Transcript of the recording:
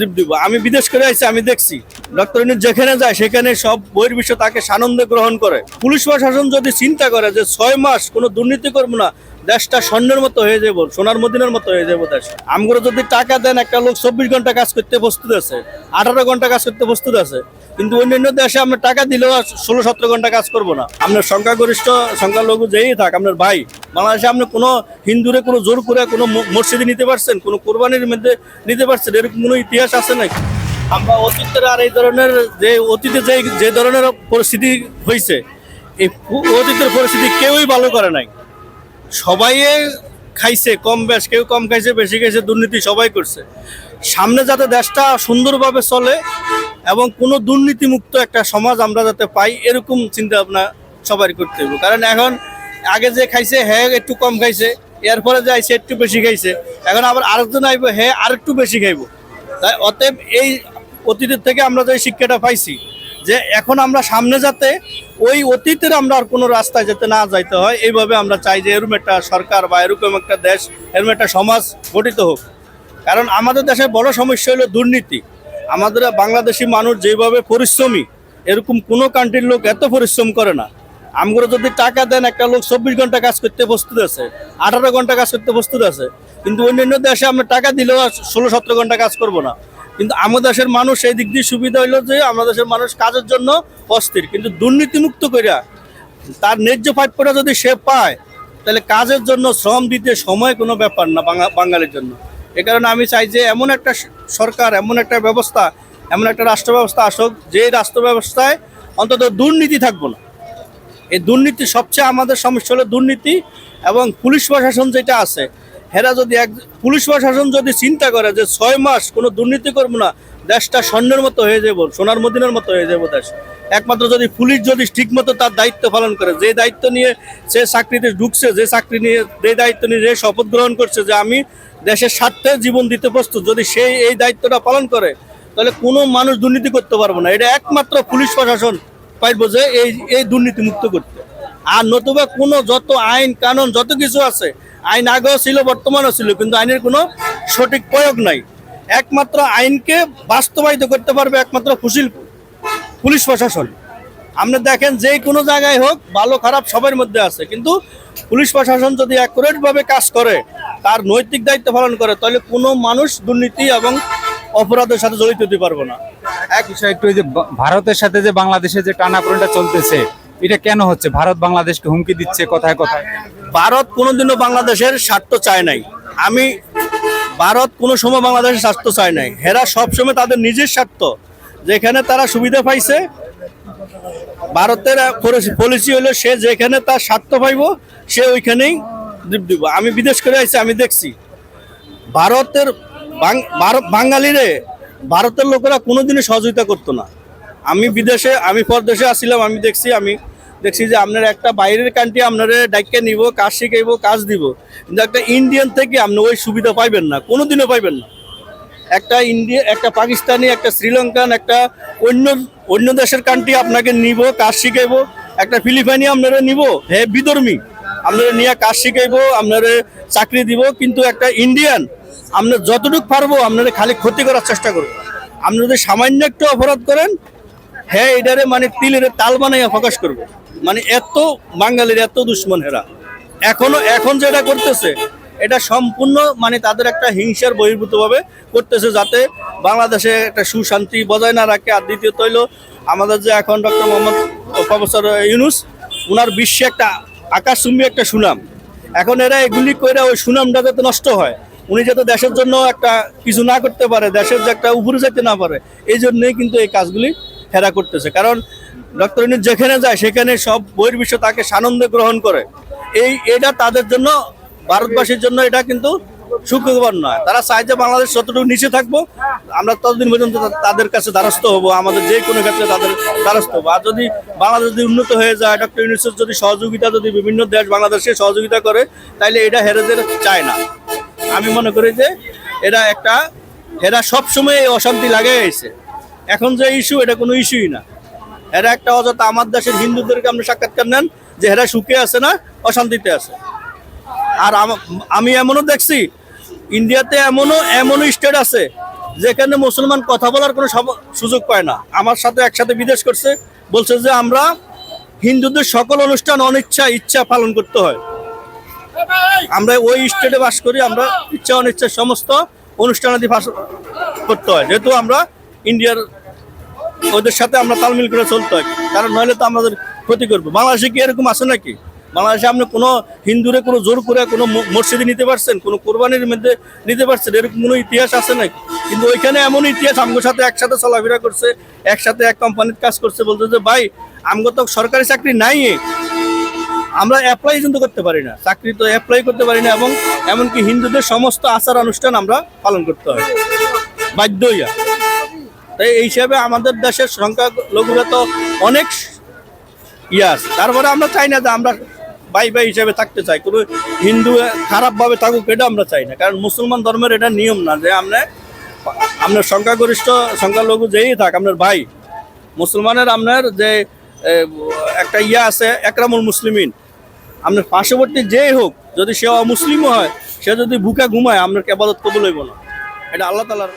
দিব দিব। আমি বিদেশ করে আইছি, আমি দেখছি। ডক্টর ইউনুস যেখানে যায়, সেখানে সব বইয়ের বহির্বিশ্ব তাকে সানন্দে গ্রহণ করে। পুলিশ প্রশাসন যদি চিন্তা করে যে ছয় মাস কোনো দুর্নীতি করব না, দেশটা স্বর্ণের মতো হয়ে যাব, সোনার মদিনার মতো হয়ে যাব দেশ। আমগুলো যদি টাকা দেন, একটা লোক চব্বিশ ঘণ্টা কাজ করতে প্রস্তুত আছে, আঠারো ঘণ্টা কাজ করতে প্রস্তুত আছে। কিন্তু অন্যান্য দেশে আমরা টাকা দিলেও ষোলো সতেরো ঘণ্টা কাজ করব না। আপনার সংখ্যাগরিষ্ঠ সংখ্যালঘু যেই থাক, আপনার ভাই বাংলাদেশে আপনি কোনো হিন্দুরে, কোনো জোর করে কোনো মসজিদে নিতে পারছেন? কোনো কোরবানির মধ্যে নিতে পারছেন? এরকম কোনো ইতিহাস আছে নাকি? আমরা অতীতের আর এই ধরনের যে, অতীতে যে যে ধরনের পরিস্থিতি হয়েছে এই অতীতের পরিস্থিতি কেউই ভালো করে নাই। সবাই খাইছে, কম বেশ, কেউ কম খাইছে, বেশি খাইছে, দুর্নীতি সবাই করছে। সামনে যাতে দেশটা সুন্দরভাবে চলে এবং কোনো দুর্নীতিমুক্ত একটা সমাজ আমরা যাতে পাই, এরকম চিন্তা ভাবনা সবারই করতে হবে কারণ এখন আগে যে খাইছে, হে একটু কম খাইছে এরপরে যে আইছে, একটু বেশি খাইছে। এখন আবার আরেকজন আইব হ্যাঁ আর একটু বেশি খাইব। তাই অতএব এই অতীতের থেকে আমরা যে শিক্ষাটা পাইছি, যে এখন আমরা সামনে যাতে ওই অতীতের আমরা আর কোনো রাস্তায় যেতে না যাইতে হয়, এইভাবে আমরা চাই যে এরকম একটা সরকার বা এরকম একটা দেশ, এরকম একটা সমাজ গঠিত হোক। কারণ আমাদের দেশের বড় সমস্যা হলো দুর্নীতি। আমাদের বাংলাদেশি মানুষ যেভাবে পরিশ্রমী, এরকম কোনো কান্ট্রির লোক এত পরিশ্রম করে না। আমগুলো যদি টাকা দেন, একটা লোক চব্বিশ ঘণ্টা কাজ করতে প্রস্তুত আছে, আঠারো ঘণ্টা কাজ করতে প্রস্তুত আছে। কিন্তু অন্যান্য দেশে আমরা টাকা দিলেও ষোলো সতেরো ঘণ্টা কাজ করব না। কিন্তু আমাদের দেশের মানুষ এই দিক দিয়ে সুবিধা হইল যে আমাদের দেশের মানুষ কাজের জন্য অস্থির। কিন্তু দুর্নীতিমুক্ত করিয়া তার ন্যায্য প্রাপ্যটা যদি সে পায়, তাহলে কাজের জন্য শ্রম দিতে সময় কোনো ব্যাপার না বাঙা- বাঙালির জন্য। এ কারণে আমি চাই যে, এমন একটা সরকার, এমন একটা ব্যবস্থা, এমন একটা রাষ্ট্র ব্যবস্থা আসুক যে রাষ্ট্র ব্যবস্থায় অন্তত দুর্নীতি থাকব না। এই দুর্নীতি সবচেয়ে আমাদের সমস্যা হলো দুর্নীতি এবং পুলিশ প্রশাসন যেটা আছে, হেরা যদি এক, পুলিশ প্রশাসন যদি চিন্তা করে যে ছয় মাস কোনো দুর্নীতি করব না, দেশটা স্বর্ণের মতো হয়ে যাব, সোনার মদিনার মতো হয়ে যাব দেশ। একমাত্র যদি পুলিশ যদি ঠিক মতো তার দায়িত্ব পালন করে, যে দায়িত্ব নিয়ে সে চাকরিতে ঢুকছে, যে চাকরি নিয়ে, যে দায়িত্ব নিয়ে যে শপথ গ্রহণ করছে যে আমি দেশের স্বার্থে জীবন দিতে প্রস্তুত, যদি সেই এই দায়িত্বটা পালন করে, তাহলে কোনো মানুষ দুর্নীতি করতে পারব না। এটা একমাত্র পুলিশ প্রশাসন। পাইব যে এই এই দুর্নীতি মুক্ত করতে। আর নতুবা কোনো যত আইন কানুন যত কিছু আছে, আইন আগেও ছিল, বর্তমানেও ছিল, কিন্তু আইনের কোনো সঠিক প্রয়োগ নাই। একমাত্র আইনকে বাস্তবায়িত করতে পারবে একমাত্র ফুসিল পুলিশ প্রশাসন। আপনি দেখেন যে কোনো জায়গায় হোক, ভালো খারাপ সবার মধ্যে আছে, কিন্তু পুলিশ প্রশাসন যদি অ্যাকুরেটভাবে কাজ করে, তার নৈতিক দায়িত্ব পালন করে, তাহলে কোনো মানুষ দুর্নীতি এবং অপরাধের সাথে জড়িত হতে পারব না। এক বিষয় একটু যে ভারতের সাথে যে বাংলাদেশের যে টানাপোড়েনটা চলতেছে, এটা কেন হচ্ছে? ভারত বাংলাদেশকে হুমকি দিচ্ছে কথায় কথায়। ভারত কোনোদিনও বাংলাদেশের স্বার্থ চায় নাই। আমি ভারত কোনো সময় বাংলাদেশের স্বার্থ চায় নাই। হেরা সবসময় তাদের নিজের স্বার্থ। যেখানে তারা সুবিধা পাইছে, ভারতের পলিসি হলো সে যেখানে তার স্বার্থ পাইব, সে ওইখানেই দিব দিব। আমি বিদেশ করে আইছি, আমি দেখছি। ভারতের বাঙালিরে ভারতের লোকেরা কোনোদিনই সহযোগিতা করতো না। আমি বিদেশে, আমি পরদেশে আসছিলাম আমি দেখছি আমি দেখছি যে আপনার একটা বাইরের কান্ট্রি আপনারা ডাইকে নিব, কাজ শিখাইব, কাজ দিব। কিন্তু একটা ইন্ডিয়ান থেকে আপনি ওই সুবিধা পাইবেন না, কোনোদিনও পাইবেন না। একটা ইন্ডিয়া একটা পাকিস্তানি একটা শ্রীলঙ্কান একটা অন্য অন্য দেশের কান্ট্রি আপনাকে নিব, কাজ শিখাইব। একটা ফিলিপাইনি আপনারা নিব, হে বিধর্মী, আপনারা নিয়ে কাজ শিখাইব, আপনারা চাকরি দিব। কিন্তু একটা ইন্ডিয়ান আপনার যতটুকু পারব আপনারা খালি ক্ষতি করার চেষ্টা করব। আপনি যদি সামান্য একটু অপরাধ করেন হ্যাঁ এটারে মানে তিলের তাল বানাইয়া প্রকাশ করবে। মানে এত বাঙালির, এত দুশ্মন হেরা। এখনও, এখন যেটা করতেছে, এটা সম্পূর্ণ মানে তাদের একটা হিংসার বহির্ভূত ভাবে করতেছে যাতে বাংলাদেশে একটা সুশান্তি বজায় না রাখে। আর দ্বিতীয়ত হইল, আমাদের যে এখন ডক্টর মোহাম্মদ প্রফেসর ইউনুস ওনার বিশ্বে একটা আকাশচুম্বী একটা সুনাম। এখন এরা এগুলি করে ওই সুনামটা যাতে নষ্ট হয়। উনি যাতে দেশের জন্য একটা কিছু না করতে পারে, দেশের যে একটা উপরে যেতে না পারে, এই জন্যই কিন্তু এই কাজগুলি হেরা করতেছে। কারণ ডক্টর ইউনুস যেখানে যায়, সেখানে সব বইয়ের বহির্বিশ্ব তাকে সানন্দে গ্রহণ করে। এই, এটা তাদের জন্য, ভারতবাসীর জন্য এটা কিন্তু সুখবর নয়। তারা চায় যে বাংলাদেশ যতটুকু নিচে থাকব, আমরা ততদিন পর্যন্ত তাদের কাছে দ্বারস্থ হব, আমাদের যে কোনো ক্ষেত্রে তাদের দ্বারস্থ হব। আর যদি বাংলাদেশ যদি উন্নত হয়ে যায়, ডক্টর ইউনুসের যদি সহযোগিতা যদি বিভিন্ন দেশ বাংলাদেশে সহযোগিতা করে তাহলে এটা হেরেদের চায় না। আমি মনে করি যে এটা একটা এরা সবসময় এই অশান্তি লাগাই আছে এখন যে ইস্যু এটা কোনো ইস্যুই না। এরা একটা অযথা আমার দেশের হিন্দুদেরকে আপনি সাক্ষাৎকার নেন যে এরা সুখে আছে না, অশান্তিতে আছে। আর আম- এমনও দেখছি, ইন্ডিয়াতে এমনও এমনও স্টেট আছে যেখানে মুসলমান কথা বলার কোনো সুযোগ পায় না। আমার সাথে একসাথে বিদেশ করছে, বলছে যে আমরা হিন্দুদের সকল অনুষ্ঠান অনিচ্ছা, ইচ্ছা পালন করতে হয়। আমরা ওই স্টেটে বাস করি, আমরা ইচ্ছা অনিচ্ছা সমস্ত অনুষ্ঠানাদি পাস করতে হয়। যেহেতু আমরা ইন্ডিয়ার ওদের সাথে আমরা তালমিল করে চলতে হয়, কারণ নইলে তো আমাদের ক্ষতি করব। বাংলাদেশে কি এরকম আছে নাকি? বাংলাদেশে আপনি কোনো হিন্দুরে, কোনো জোর করে কোনো মসজিদে নিতে পারছেন? কোনো কোরবানির মধ্যে নিতে পারছেন? এরকম কোনো ইতিহাস আছে নাকি? কিন্তু ওইখানে এমন ইতিহাস আমগোর সাথে একসাথে চলাফেরা করছে, একসাথে এক কোম্পানির কাজ করছে বলতে যে ভাই, আমগো তো সরকারি চাকরি নাই আমরা অ্যাপ্লাই কিন্তু করতে পারি না। চাকরি তো অ্যাপ্লাই করতে পারি না এবং এমনকি হিন্দুদের সমস্ত আচার অনুষ্ঠান আমরা পালন করতে হয় বাধ্য হইয়া। তাই এই হিসাবে আমাদের দেশের সংখ্যা লঘুরা তো অনেক ইয়াস তারপরে আমরা চাই না যে আমরা ভাই ভাই হিসাবে থাকতে চাই কোনো হিন্দু খারাপভাবে থাকুক এটা আমরা চাই না। কারণ মুসলমান ধর্মের এটা নিয়ম না যে আমরা আপনার সংখ্যাগরিষ্ঠ, সংখ্যালঘু যেই থাক আপনার ভাই। মুসলমানের আপনার যে একটা ইয়া আছে, একরামুল মুসলিমিন। আপনার পার্শ্ববর্তী যেই হোক, যদি সে অমুসলিমও হয়, সে যদি বুকা ঘুমায় আপনার কেবাদত কবুল হইব না? এটা আল্লাহ তালার